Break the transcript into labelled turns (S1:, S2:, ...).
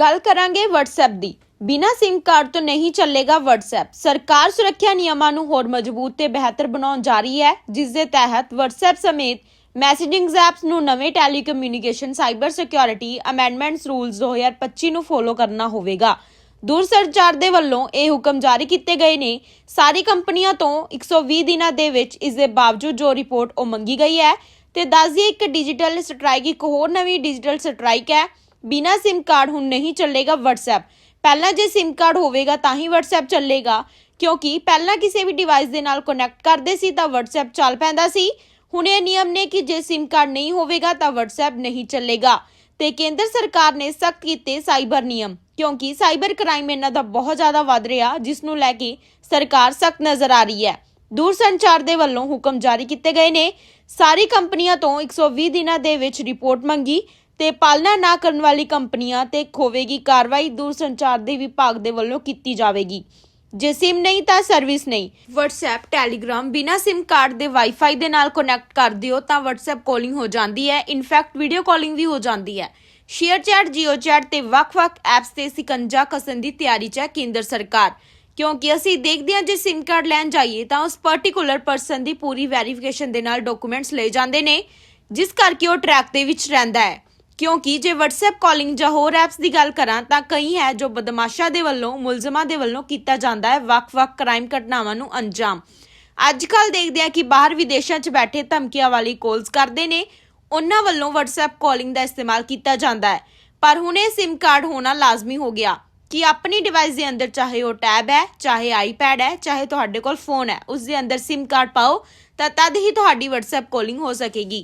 S1: ਗੱਲ ਕਰਾਂਗੇ WhatsApp ਦੀ। ਬਿਨਾ SIM ਕਾਰਡ ਤੋਂ ਨਹੀਂ ਚੱਲੇਗਾ WhatsApp ਸਰਕਾਰ ਸੁਰੱਖਿਆ ਨਿਯਮਾਂ ਨੂੰ ਹੋਰ ਮਜ਼ਬੂਤ ਤੇ ਬਿਹਤਰ ਬਣਾਉਣ ਜਾ ਰਹੀ ਹੈ, ਜਿਸ ਦੇ ਤਹਿਤ WhatsApp ਸਮੇਤ ਮੈਸੇਜਿੰਗ ਐਪਸ ਨੂੰ ਨਵੇਂ telecommunication cyber security amendments rules 2025 ਨੂੰ ਫੋਲੋ ਕਰਨਾ ਹੋਵੇਗਾ। ਦੂਰਸੰਚਾਰ ਦੇ ਵੱਲੋਂ ਇਹ ਹੁਕਮ ਜਾਰੀ ਕੀਤੇ ਗਏ ਨੇ। ਸਾਰੀ ਕੰਪਨੀਆਂ ਤੋਂ 120 ਦਿਨਾਂ ਦੇ ਵਿੱਚ ਇਸ ਦੇ ਬਾਵਜੂਦ ਜੋ ਰਿਪੋਰਟ ਉਹ ਮੰਗੀ ਗਈ ਹੈ। ਤੇ ਦੱਸ ਦਈਏ ਇੱਕ ਡਿਜੀਟਲ ਸਟ੍ਰਾਈਕ ਇੱਕ ਹੋਰ ਨਵੀਂ ਡਿਜੀਟਲ ਸਟ੍ਰਾਈਕ ਹੈ। ਬਿਨਾ SIM ਕਾਰਡ ਹੁਣ ਨਹੀਂ ਚੱਲੇਗਾ WhatsApp ਪਹਿਲਾਂ ਜੇ SIM ਕਾਰਡ ਹੋਵੇਗਾ ਤਾਂ ਹੀ WhatsApp ਚੱਲੇਗਾ, ਕਿਉਂਕਿ ਪਹਿਲਾਂ ਕਿਸੇ ਵੀ ਡਿਵਾਈਸ ਦੇ ਨਾਲ ਕਨੈਕਟ ਕਰਦੇ ਸੀ ਤਾਂ WhatsApp ਚੱਲ ਪੈਂਦਾ ਸੀ। ਹੁਣ ਇਹ ਨਿਯਮ ਨੇ ਕਿ ਜੇ SIM ਕਾਰਡ ਨਹੀਂ ਹੋਵੇਗਾ ਤਾਂ WhatsApp ਨਹੀਂ ਚੱਲੇਗਾ। ਤੇ ਕੇਂਦਰ ਸਰਕਾਰ ਨੇ ਸਖਤ ਕੀਤੇ ਸਾਈਬਰ ਨਿਯਮ, ਕਿਉਂਕਿ ਸਾਈਬਰ ਕ੍ਰਾਈਮ ਇਹਨਾਂ ਦਾ ਬਹੁਤ ਜ਼ਿਆਦਾ ਵੱਧ ਰਿਹਾ, ਜਿਸ ਨੂੰ ਲੈ ਕੇ ਸਰਕਾਰ ਸਖਤ ਨਜ਼ਰ ਆ ਰਹੀ ਹੈ। ਦੂਰਸੰਚਾਰ ਦੇ ਵੱਲੋਂ ਹੁਕਮ ਜਾਰੀ ਕੀਤੇ ਗਏ ਨੇ। ਸਾਰੀ ਕੰਪਨੀਆਂ ਤੋਂ 120 ਦਿਨਾਂ ਦੇ ਵਿੱਚ ਰਿਪੋਰਟ ਮੰਗੀ। ਤੇ ਪਾਲਣਾ ਨਾ ਕਰਨ ਵਾਲੀ ਕੰਪਨੀਆਂ ਤੇ ਹੋਵੇਗੀ ਕਾਰਵਾਈ, ਦੂਰਸੰਚਾਰ ਦੇ ਵਿਭਾਗ ਦੇ ਵੱਲੋਂ ਕੀਤੀ ਜਾਵੇਗੀ। ਜੇ SIM ਨਹੀਂ ਤਾਂ ਸਰਵਿਸ ਨਹੀਂ। WhatsApp, Telegram ਬਿਨਾ SIM ਕਾਰਡ ਦੇ Wi-Fi ਦੇ ਨਾਲ ਕਨੈਕਟ ਕਰ ਦਿਓ ਤਾਂ WhatsApp ਕਾਲਿੰਗ ਹੋ ਜਾਂਦੀ ਹੈ। ਇਨਫੈਕਟ ਵੀਡੀਓ ਕਾਲਿੰਗ ਵੀ ਹੋ ਜਾਂਦੀ ਹੈ। ਸ਼ੇਅਰ ਚੈਟ ਜੀਓ ਚੈਟ ਤੇ ਵੱਖ-ਵੱਖ ਐਪਸ ਤੇ ਸਿਕੰਜਾ ਕਸਣ ਦੀ ਤਿਆਰੀ 'ਚ ਹੈ ਕੇਂਦਰ ਸਰਕਾਰ। ਕਿਉਂਕਿ ਅਸੀਂ ਦੇਖਦੇ ਹਾਂ, ਜੇ SIM ਕਾਰਡ ਲੈਣ ਜਾਈਏ ਤਾਂ ਉਸ ਪਾਰਟਿਕੂਲਰ ਪਰਸਨ ਦੀ ਪੂਰੀ ਵੈਰੀਫਿਕੇਸ਼ਨ ਦੇ ਨਾਲ ਡਾਕੂਮੈਂਟਸ ਲਏ ਜਾਂਦੇ ਨੇ, ਜਿਸ ਕਰਕੇ ਉਹ ਟਰੈਕ ਦੇ ਵਿੱਚ ਰਹਿੰਦਾ ਹੈ। ਕਿਉਂਕਿ ਜੇ WhatsApp ਕਾਲਿੰਗ ਜਾਂ ਹੋਰ ਐਪਸ ਦੀ ਗੱਲ ਕਰਾਂ, ਤਾਂ ਕਈ ਹੈ ਜੋ ਬਦਮਾਸ਼ਾਂ ਦੇ ਵੱਲੋਂ, ਮੁਲਜ਼ਮਾਂ ਦੇ ਵੱਲੋਂ ਕੀਤਾ ਜਾਂਦਾ ਹੈ ਵੱਖ-ਵੱਖ ਕ੍ਰਾਈਮ ਘਟਨਾਵਾਂ ਨੂੰ ਅੰਜਾਮ। ਅੱਜ ਕੱਲ ਦੇਖਦੇ ਆ ਕਿ ਬਾਹਰ ਵਿਦੇਸ਼ਾਂ 'ਚ ਬੈਠੇ ਧਮਕੀਆਂ ਵਾਲੀ ਕਾਲਸ ਕਰਦੇ ਨੇ। ਉਹਨਾਂ ਵੱਲੋਂ WhatsApp ਕਾਲਿੰਗ ਦਾ ਇਸਤੇਮਾਲ ਕੀਤਾ ਜਾਂਦਾ ਹੈ। ਪਰ ਹੁਣ ਇਹ SIM ਕਾਰਡ ਹੋਣਾ ਲਾਜ਼ਮੀ ਹੋ ਗਿਆ ਕਿ ਆਪਣੀ ਡਿਵਾਈਸ ਦੇ ਅੰਦਰ ਚਾਹੇ ਉਹ ਟੈਬ ਹੈ, ਚਾਹੇ ਆਈਪੈਡ ਹੈ, ਚਾਹੇ ਤੁਹਾਡੇ ਕੋਲ ਫੋਨ ਹੈ ਉਸ ਦੇ ਅੰਦਰ SIM ਕਾਰਡ ਪਾਓ ਤਾਂ ਤਦ ਹੀ ਤੁਹਾਡੀ WhatsApp ਕਾਲਿੰਗ ਹੋ ਸਕੇਗੀ।